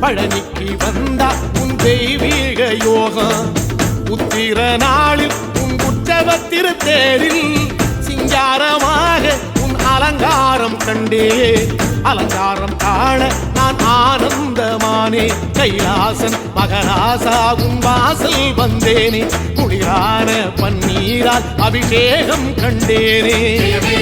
பழனிக்கு வந்தா உன் தெய்வீக யோகம். உத்திர நாளில் உன் உற்சவ திருத்தேரில் சிங்காரமாக உன் அலங்காரம் கண்டே. அலங்காரம் காண நான் ஆனந்தமானே. கைலாசன் மகராசா உன் வாசல் வந்தேனே. குளிரான பன்னீரால் அபிஷேகம் கண்டேனே.